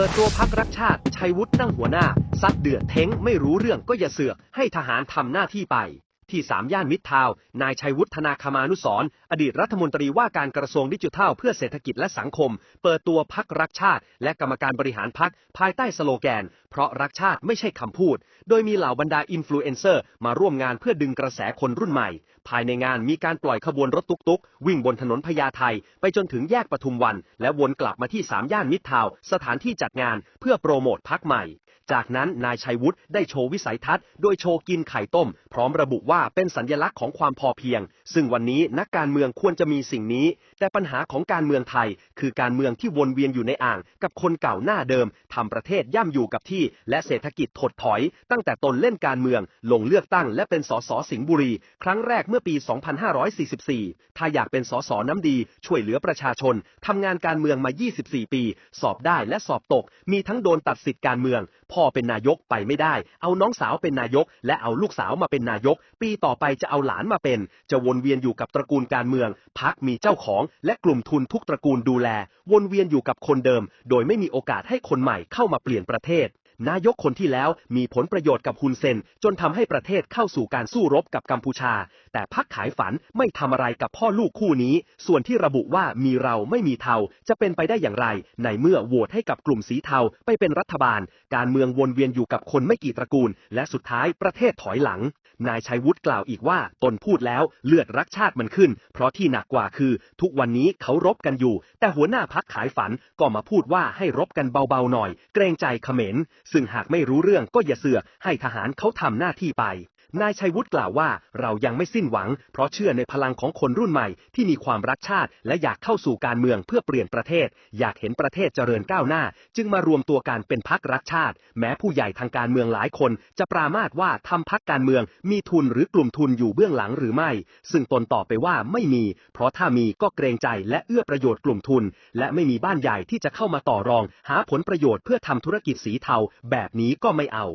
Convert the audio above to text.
ปิดตัวพักรักชาติ ชัยวุฒินั่งหัวหน้า ซัดเดือดเท้งไม่รู้เรื่องก็อย่าเสือก ให้ทหารทำหน้าที่ไป ที่สามย่านมิตรทาว นายชัยวุฒนาคมานุสรอดีตรัฐมนตรีว่าการกระทรวงดิจิทัลเพื่อเศรษฐกิจและสังคม เปิดตัวพักรักชาติ และกรรมการบริหารพักภายใต้สโลแกน เพราะรักชาติไม่ใช่คำพูด โดยมีเหล่าบรรดาอินฟลูเอนเซอร์มาร่วมงานเพื่อดึงกระแสคนรุ่นใหม่ ภายในงานมีการปล่อยขบวนรถตุ๊กๆ วิ่งบนถนนพญาไทไปจนถึงแยกปทุมวัน และวนกลับมาที่สามย่านมิตรทาวสถานที่จัดงานเพื่อโปรโมทพักใหม่ จากนั้นนายชัยวุฒิได้โชว์วิสัยทัศน์โดยโชว์กินไข่ต้ม พร้อมระบุว่าเป็นสัญลักษณ์ของความพอเพียง ซึ่งวันนี้นักการเมืองควรจะมีสิ่งนี้ แต่ปัญหาของการเมืองไทย คือการเมืองที่วนเวียนอยู่ในอ่าง กับคนเก่าหน้าเดิมทำประเทศย่ำอยู่กับที่ และเศรษฐกิจถดถอย ตั้งแต่ตนเล่นการเมือง ลงเลือกตั้งและเป็นสสสิงห์บุรี ครั้งแรกเมื่อปี 2544 ถ้าอยากเป็นสสน้ำดี ช่วยเหลือประชาชนทำงานการเมืองมา 24 ปี สอบได้และสอบตก มีทั้งโดนตัดสิทธิ์การเมืองพ่อเป็นนายกไปไม่ได้ เอาน้องสาวเป็นนายก และเอาลูกสาวมาเป็นนายก ปีต่อไปจะเอาหลานมาเป็น จะวนเวียนอยู่กับตระกูลการเมืองพักมีเจ้าของ และกลุ่มทุนทุกตระกูลดูแล วนเวียนอยู่กับคนเดิม โดยไม่มีโอกาสให้คนใหม่เข้ามาเปลี่ยนประเทศ นายกคนที่แล้วมีผลประโยชน์กับฮุนเซน จนทำให้ประเทศเข้าสู่การสู้รบกับกัมพูชา แต่พักขายฝันไม่ทำอะไรกับพ่อลูกคู่นี้ ส่วนที่ระบุว่ามีเราไม่มีเทาจะเป็นไปได้อย่างไร ในเมื่อโหวตให้กับกลุ่มสีเทาไปเป็นรัฐบาล การเมืองวนเวียนอยู่กับคนไม่กี่ตระกูล และสุดท้ายประเทศถอยหลังนายชัยวุฒิกล่าวอีกว่าตนพูดแล้วเลือดรักชาติมันขึ้น เพราะที่หนักกว่าคือ ทุกวันนี้เขารบกันอยู่ แต่หัวหน้าพักขายฝันก็มาพูดว่าให้รบกันเบาๆหน่อย เกรงใจเขมรซึ่งหากไม่รู้เรื่องก็อย่าเสือกให้ทหารเขาทำหน้าที่ไป นายชัยวุฒิกล่าวว่าเรายังไม่สิ้นหวัง เพราะเชื่อในพลังของคนรุ่นใหม่ที่มีความรักชาติ และอยากเข้าสู่การเมืองเพื่อเปลี่ยนประเทศ อยากเห็นประเทศเจริญก้าวหน้า จึงมารวมตัวกันเป็นพักรักชาติ แม้ผู้ใหญ่ทางการเมืองหลายคน จะปรามาสว่าทำพักการเมือง มีทุนหรือกลุ่มทุนอยู่เบื้องหลังหรือไม่ ซึ่งตนตอบไปว่าไม่มี เพราะถ้ามีก็เกรงใจและเอื้อประโยชน์กลุ่มทุน และไม่มีบ้านใหญ่ที่จะเข้ามาต่อรอง หาผลประโยชน์เพื่อทำธุรกิจสีเทา แบบนี้ก็ไม่เอา